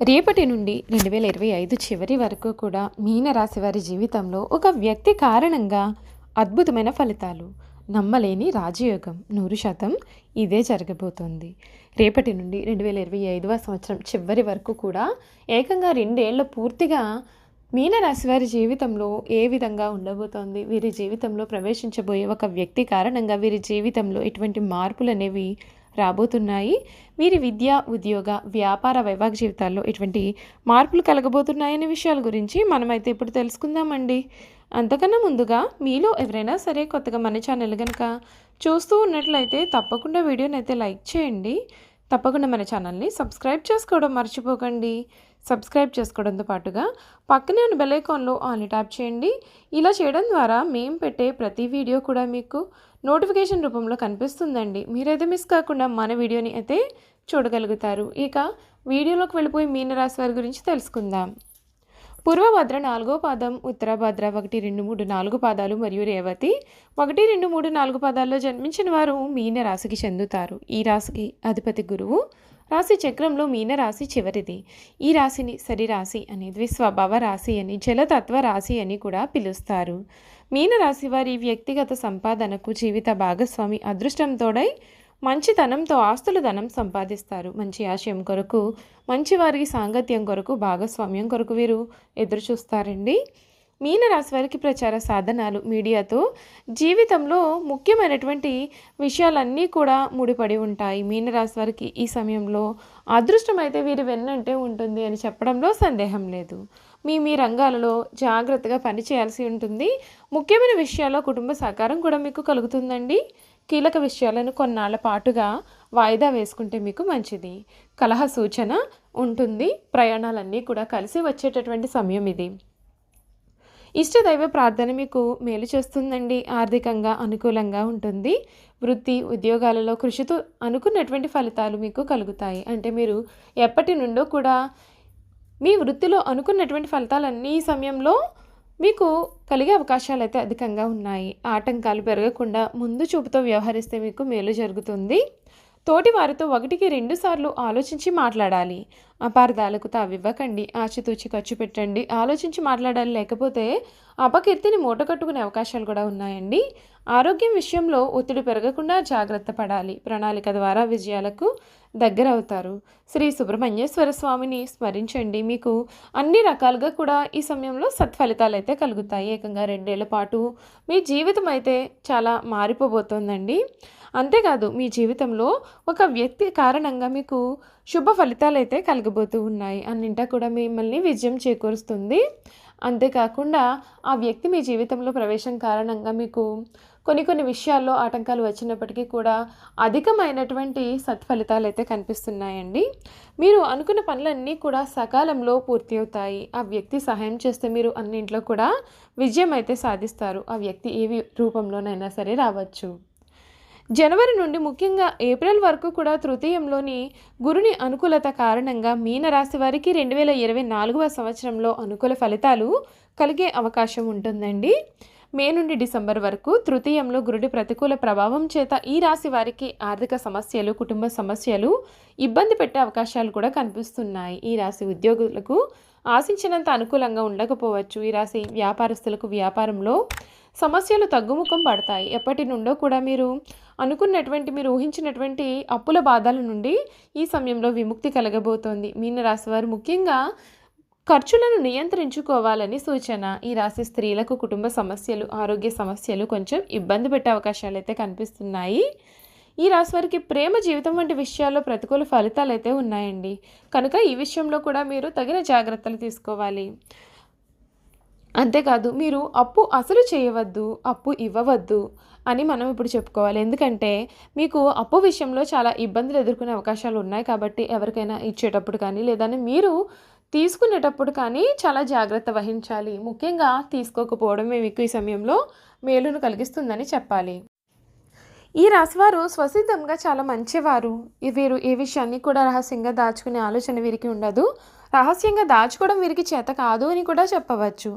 రేపటి నుండి రెండు వేల ఇరవై ఐదు చివరి వరకు కూడా మీనరాశి వారి జీవితంలో ఒక వ్యక్తి కారణంగా అద్భుతమైన ఫలితాలు నమ్మలేని రాజయోగం నూరు శాతం ఇదే జరగబోతోంది. రేపటి నుండి రెండు వేల ఇరవై ఐదవ సంవత్సరం చివరి వరకు కూడా ఏకంగా రెండేళ్ళ పూర్తిగా మీనరాశి వారి జీవితంలో ఏ విధంగా ఉండబోతోంది? వీరి జీవితంలో ప్రవేశించబోయే ఒక వ్యక్తి కారణంగా వీరి జీవితంలో ఎటువంటి మార్పులు అనేవి రాబోతున్నాయి. వీరి విద్య ఉద్యోగ వ్యాపార వైవాహిక జీవితాల్లో ఎటువంటి మార్పులు కలగబోతున్నాయనే విషయాల గురించి మనమైతే ఇప్పుడు తెలుసుకుందామండి. అంతకన్నా ముందుగా మీలో ఎవరైనా సరే కొత్తగా మన ఛానల్ కనుక చూస్తూ ఉన్నట్లయితే తప్పకుండా వీడియోని అయితే లైక్ చేయండి. తప్పకుండా మన ఛానల్ని సబ్స్క్రైబ్ చేసుకోవడం మర్చిపోకండి. సబ్స్క్రైబ్ చేసుకోవడంతో పాటుగా పక్కనే ఉన్న బెల్ ఆన్ ట్యాప్ చేయండి. ఇలా చేయడం ద్వారా మేము పెట్టే ప్రతి వీడియో కూడా మీకు నోటిఫికేషన్ రూపంలో కనిపిస్తుందండి. మీరైతే మిస్ కాకుండా మన వీడియోని అయితే చూడగలుగుతారు. ఇక వీడియోలోకి వెళ్ళిపోయి మీనరాశి వారి గురించి తెలుసుకుందాం. పూర్వభద్ర నాలుగో పాదం ఉత్తరభద్ర ఒకటి రెండు మూడు నాలుగు పాదాలు మరియు రేవతి ఒకటి రెండు మూడు నాలుగు పాదాల్లో జన్మించిన వారు మీన రాశికి చెందుతారు. ఈ రాశికి అధిపతి గురువు. రాశి చక్రంలో మీన రాశి చివరిది. ఈ రాశిని సరిరాశి అని ద్విస్వభావ రాశి అని జలతత్వ రాశి అని కూడా పిలుస్తారు. మీన రాశి వారి వ్యక్తిగత సంపాదనకు జీవిత భాగస్వామి అదృష్టంతోడై మంచి మంచితనంతో ఆస్తులు ధనం సంపాదిస్తారు. మంచి ఆశయం కొరకు మంచి వారికి సాంగత్యం కొరకు భాగస్వామ్యం కొరకు వీరు ఎదురు చూస్తారండి మీనరాశి వారికి ప్రచార సాధనాలు మీడియాతో జీవితంలో ముఖ్యమైనటువంటి విషయాలన్నీ కూడా ముడిపడి ఉంటాయి. మీనరాశి వారికి ఈ సమయంలో అదృష్టం అయితే వీరు వెన్నంటే ఉంటుంది అని చెప్పడంలో సందేహం లేదు. మీ మీ రంగాలలో జాగ్రత్తగా పనిచేయాల్సి ఉంటుంది. ముఖ్యమైన విషయాల్లో కుటుంబ సహకారం కూడా మీకు కలుగుతుందండి. కీలక విషయాలను కొన్నాళ్ళ పాటుగా వాయిదా వేసుకుంటే మీకు మంచిది. కలహ సూచన ఉంటుంది. ప్రయాణాలన్నీ కూడా కలిసి వచ్చేటటువంటి సమయం ఇది. ఇష్టదైవ ప్రార్థన మీకు మేలు చేస్తుందండి. ఆర్థికంగా అనుకూలంగా ఉంటుంది. వృత్తి ఉద్యోగాలలో కృషితో అనుకున్నటువంటి ఫలితాలు మీకు కలుగుతాయి. అంటే మీరు ఎప్పటి నుండో కూడా మీ వృత్తిలో అనుకున్నటువంటి ఫలితాలన్నీ సమయంలో మీకు కలిగే అవకాశాలు అయితే అధికంగా ఉన్నాయి. ఆటంకాలు పెరగకుండా ముందు చూపుతో వ్యవహరిస్తే మీకు మేలు జరుగుతుంది. తోటి వారితో ఒకటికి రెండు సార్లు ఆలోచించి మాట్లాడాలి. అపార్థాలకు తావివ్వకండి ఆచితూచి ఖర్చు పెట్టండి ఆలోచించి మాట్లాడాలి లేకపోతే అపకీర్తిని మూటకట్టుకునే అవకాశాలు కూడా ఉన్నాయండి. ఆరోగ్యం విషయంలో ఒత్తిడి పెరగకుండా జాగ్రత్త పడాలి. ప్రణాళిక ద్వారా విజయాలకు దగ్గర అవుతారు శ్రీ సుబ్రహ్మణ్యేశ్వర స్వామిని స్మరించండి. మీకు అన్ని రకాలుగా కూడా ఈ సమయంలో సత్ఫలితాలు అయితే కలుగుతాయి. ఏకంగా రెండేళ్ళ పాటు మీ జీవితం అయితే చాలా మారిపోబోతోందండి. అంతేకాదు మీ జీవితంలో ఒక వ్యక్తి కారణంగా మీకు శుభ ఫలితాలు అయితే కలగబోతూ ఉన్నాయి. అన్నింటా కూడా మిమ్మల్ని విజయం చేకూరుస్తుంది. అంతేకాకుండా ఆ వ్యక్తి మీ జీవితంలో ప్రవేశం కారణంగా మీకు కొన్ని కొన్ని విషయాల్లో ఆటంకాలు వచ్చినప్పటికీ కూడా అధికమైనటువంటి సత్ఫలితాలు అయితే కనిపిస్తున్నాయండి. మీరు అనుకున్న పనులన్నీ కూడా సకాలంలో పూర్తి అవుతాయి. ఆ వ్యక్తి సహాయం చేస్తే మీరు అన్నింట్లో కూడా విజయం అయితే సాధిస్తారు. ఆ వ్యక్తి ఏ రూపంలోనైనా సరే రావచ్చు. జనవరి నుండి ముఖ్యంగా ఏప్రిల్ వరకు కూడా తృతీయంలోని గురుని అనుకూలత కారణంగా మీనరాశి వారికి రెండు వేల ఇరవై నాలుగవ సంవత్సరంలో అనుకూల ఫలితాలు కలిగే అవకాశం ఉంటుందండి. మే నుండి డిసెంబర్ వరకు తృతీయంలో గురుడి ప్రతికూల ప్రభావం చేత ఈ రాశి వారికి ఆర్థిక సమస్యలు కుటుంబ సమస్యలు ఇబ్బంది పెట్టే అవకాశాలు కూడా కనిపిస్తున్నాయి. ఈ రాశి ఉద్యోగులకు ఆశించినంత అనుకూలంగా ఉండకపోవచ్చు. ఈ రాశి వ్యాపారస్తులకు వ్యాపారంలో సమస్యలు తగ్గుముఖం పడతాయి. ఎప్పటి నుండో కూడా మీరు అనుకున్నటువంటి మీరు ఊహించినటువంటి అప్పుల బాధల నుండి ఈ సమయంలో విముక్తి కలగబోతోంది. మీన రాశి వారు ముఖ్యంగా ఖర్చులను నియంత్రించుకోవాలని సూచన. ఈ రాశి స్త్రీలకు కుటుంబ సమస్యలు ఆరోగ్య సమస్యలు కొంచెం ఇబ్బంది పెట్టే అవకాశాలు అయితే కనిపిస్తున్నాయి. ఈ రాశి వారికి ప్రేమ జీవితం వంటి విషయాల్లో ప్రతికూల ఫలితాలు అయితే ఉన్నాయండి. కనుక ఈ విషయంలో కూడా మీరు తగిన జాగ్రత్తలు తీసుకోవాలి. అంతేకాదు మీరు అప్పు అసలు చేయవద్దు అప్పు ఇవ్వవద్దు అని మనం ఇప్పుడు చెప్పుకోవాలి. ఎందుకంటే మీకు అప్పు విషయంలో చాలా ఇబ్బందులు ఎదుర్కొనే అవకాశాలు ఉన్నాయి కాబట్టి ఎవరికైనా ఇచ్చేటప్పుడు కానీ లేదని మీరు తీసుకునేటప్పుడు కానీ చాలా జాగ్రత్త వహించాలి. ముఖ్యంగా తీసుకోకపోవడమే మీకు ఈ సమయంలో మేలును కలిగిస్తుందని చెప్పాలి. ఈ రాశివారు స్వసిద్ధంగా చాలా మంచివారు. వీరు ఏ విషయాన్ని కూడా రహస్యంగా దాచుకునే ఆలోచన వీరికి ఉండదు. రహస్యంగా దాచుకోవడం వీరికి చేత కాదు అని కూడా చెప్పవచ్చు.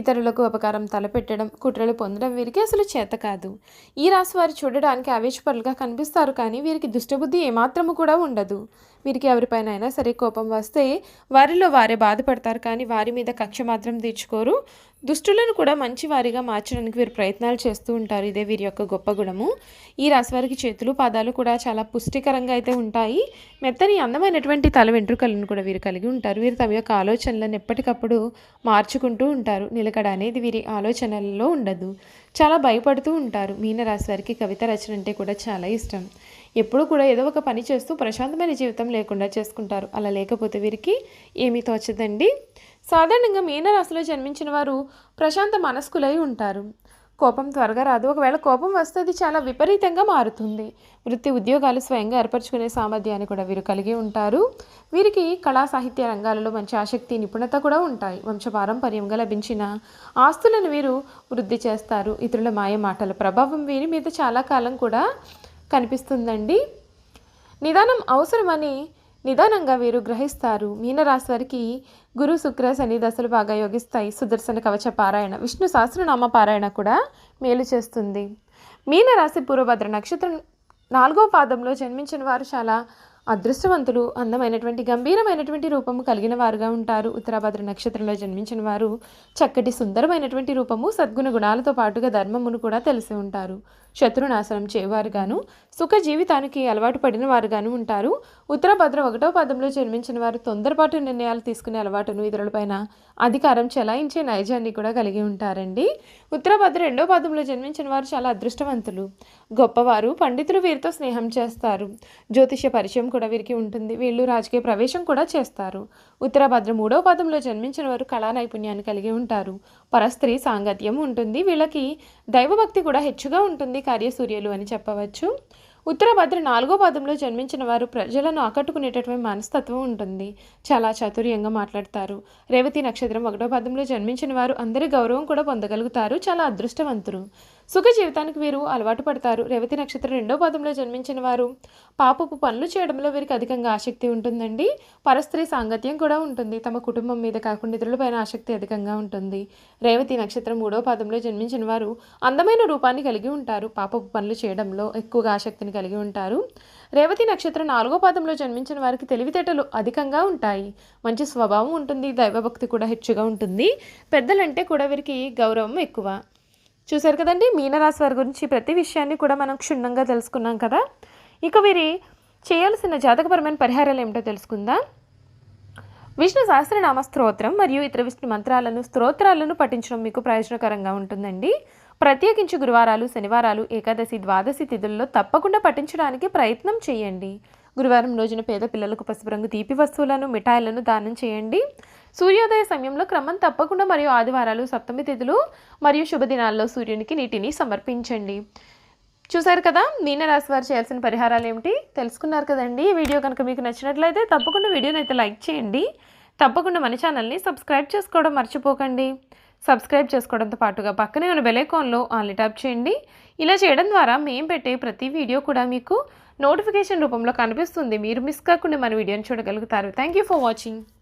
ఇతరులకు ఉపకారం తలపెట్టడం కుట్రలు పొందడం వీరికి అసలు చేత కాదు. ఈ రాశి వారు చూడడానికి ఆవేశపరులుగా కనిపిస్తారు కానీ వీరికి దుష్టబుద్ధి ఏమాత్రము కూడా ఉండదు. వీరికి ఎవరిపైన అయినా సరే కోపం వస్తే వారిలో వారే బాధపడతారు కానీ వారి మీద కక్ష మాత్రం తీర్చుకోరు. దుష్టులను కూడా మంచి వారిగా మార్చడానికి వీరు ప్రయత్నాలు చేస్తూ ఉంటారు. ఇదే వీరి యొక్క గొప్ప గుణము. ఈ రాశివారికి చేతులు పాదాలు కూడా చాలా పుష్టికరంగా అయితే ఉంటాయి. మెత్తని అందమైనటువంటి తల వెంట్రుకలను కూడా వీరు కలిగి ఉంటారు. వీరు తమ యొక్క ఆలోచనలను ఎప్పటికప్పుడు మార్చుకుంటూ ఉంటారు. నిలకడ అనేది వీరి ఆలోచనలలో ఉండదు. చాలా భయపడుతూ ఉంటారు. మీనరాశి వారికి కవిత రచన అంటే కూడా చాలా ఇష్టం. ఎప్పుడూ కూడా ఏదో ఒక పని చేస్తూ ప్రశాంతమైన జీవితం లేకుండా చేసుకుంటారు. అలా లేకపోతే వీరికి ఏమీ తోచదండి. సాధారణంగా మీనరాశిలో జన్మించిన వారు ప్రశాంత మనస్కులై ఉంటారు. కోపం త్వరగా రాదు. ఒకవేళ కోపం వస్తే అది చాలా విపరీతంగా మారుతుంది. వృత్తి ఉద్యోగాలు స్వయంగా ఏర్పరచుకునే సామర్థ్యాన్ని కూడా వీరు కలిగి ఉంటారు. వీరికి కళా సాహిత్య రంగాలలో మంచి ఆసక్తి నిపుణత కూడా ఉంటాయి. వంశపారంపర్యంగా లభించిన ఆస్తులను వీరు వృద్ధి చేస్తారు. ఇతరుల మాయ మాటల ప్రభావం వీరి మీద చాలా కాలం కూడా కనిపిస్తుందండి. నిదానం అవసరమని నిదానంగా వీరు గ్రహిస్తారు. మీనరాశి వారికి గురు శుక్ర శని దశలు బాగా యోగిస్తాయి. సుదర్శన కవచ పారాయణ విష్ణు సహస్రనామ పారాయణ కూడా మేలు చేస్తుంది. మీనరాశి పూర్వభద్ర నక్షత్రం నాలుగో పాదంలో జన్మించిన వారు చాలా అదృష్టవంతులు అందమైనటువంటి గంభీరమైనటువంటి రూపము కలిగిన వారుగా ఉంటారు. ఉత్తరాభద్ర నక్షత్రంలో జన్మించిన వారు చక్కటి సుందరమైనటువంటి రూపము సద్గుణ గుణాలతో పాటుగా ధర్మమును కూడా తెలిసి ఉంటారు. శత్రునాశనం చేయవారుగాను సుఖ జీవితానికి అలవాటు పడిన వారుగాను ఉంటారు. ఉత్తరభద్ర ఒకటో పదంలో జన్మించిన వారు తొందరపాటు నిర్ణయాలు తీసుకునే అలవాటును ఇతరులపైన అధికారం చెలాయించే నైజాన్ని కూడా కలిగి ఉంటారండి. ఉత్తరభద్ర రెండో పదంలో జన్మించిన వారు చాలా అదృష్టవంతులు. గొప్పవారు పండితులు వీరితో స్నేహం చేస్తారు. జ్యోతిష పరిచయం కూడా వీరికి ఉంటుంది. వీళ్ళు రాజకీయ ప్రవేశం కూడా చేస్తారు. ఉత్తరభద్ర మూడవ పదంలో జన్మించిన వారు కళా నైపుణ్యాన్ని కలిగి ఉంటారు. పరస్త్రీ సాంగత్యం ఉంటుంది. వీళ్ళకి దైవభక్తి కూడా హెచ్చుగా ఉంటుంది కార్యసూర్యులు అని చెప్పవచ్చు. ఉత్తరభద్ర నాలుగో పదంలో జన్మించిన వారు ప్రజలను ఆకట్టుకునేటటువంటి మనస్తత్వం ఉంటుంది. చాలా చాతుర్యంగా మాట్లాడతారు. రేవతి నక్షత్రం ఒకటో పదంలో జన్మించిన వారు అందరి గౌరవం కూడా పొందగలుగుతారు. చాలా అదృష్టవంతులు. సుఖ జీవితానికి వీరు అలవాటు పడతారు. రేవతి నక్షత్రం రెండో పదంలో జన్మించిన వారు. పాపపు పనులు చేయడంలో వీరికి అధికంగా ఆసక్తి ఉంటుందండి. పరస్త్రీ సాంగత్యం కూడా ఉంటుంది. తమ కుటుంబం మీద కాకుండా ఇతరులపైన ఆసక్తి అధికంగా ఉంటుంది. రేవతి నక్షత్రం మూడో పాదంలో జన్మించిన వారు అందమైన రూపాన్ని కలిగి ఉంటారు. పాపపు పనులు చేయడంలో ఎక్కువగా ఆసక్తిని కలిగి ఉంటారు. రేవతి నక్షత్రం నాలుగో పాదంలో జన్మించిన వారికి తెలివితేటలు అధికంగా ఉంటాయి. మంచి స్వభావం ఉంటుంది. దైవభక్తి కూడా హెచ్చుగా ఉంటుంది. పెద్దలంటే కూడా వీరికి గౌరవం ఎక్కువ. చూశారు కదండి మీనరాశి వారి గురించి ప్రతి విషయాన్ని కూడా మనం క్షుణ్ణంగా తెలుసుకున్నాం కదా. ఇక వీరి చేయాల్సిన జాతకపరమైన పరిహారాలు ఏమిటో తెలుసుకుందాం. విష్ణు సహస్రనామ స్తోత్రం మరియు ఇతర విష్ణు మంత్రాలను స్తోత్రాలను పఠించడం మీకు ప్రయోజనకరంగా ఉంటుందండి. ప్రత్యేకించి గురువారాలు శనివారాలు ఏకాదశి ద్వాదశి తిథుల్లో తప్పకుండా పఠించడానికి ప్రయత్నం చేయండి. గురువారం రోజున పేద పిల్లలకు పసుపు రంగు తీపి వస్తువులను మిఠాయిలను దానం చేయండి. సూర్యోదయ సమయంలో క్రమం తప్పకుండా మరియు ఆదివారాలు సప్తమి తిథులు మరియు శుభదినాల్లో సూర్యునికి నీటిని సమర్పించండి. చూశారు కదా మీనరాశి వారు చేయాల్సిన పరిహారాలు ఏమిటి? తెలుసుకున్నారు కదండి. వీడియో కనుక మీకు నచ్చినట్లయితే తప్పకుండా వీడియోని అయితే లైక్ చేయండి. తప్పకుండా మన ఛానల్ని సబ్స్క్రైబ్ చేసుకోవడం మర్చిపోకండి. సబ్స్క్రైబ్ చేసుకోవడంతో పాటుగా పక్కనే ఉన్న బెలైకాన్లో ఆన్లీ ట్యాప్ చేయండి. ఇలా చేయడం ద్వారా మేము పెట్టే ప్రతి వీడియో కూడా మీకు నోటిఫికేషన్ రూపంలో కనిపిస్తుంది. మీరు మిస్ కాకుండా మన వీడియోని చూడగలుగుతారు. Thank you for watching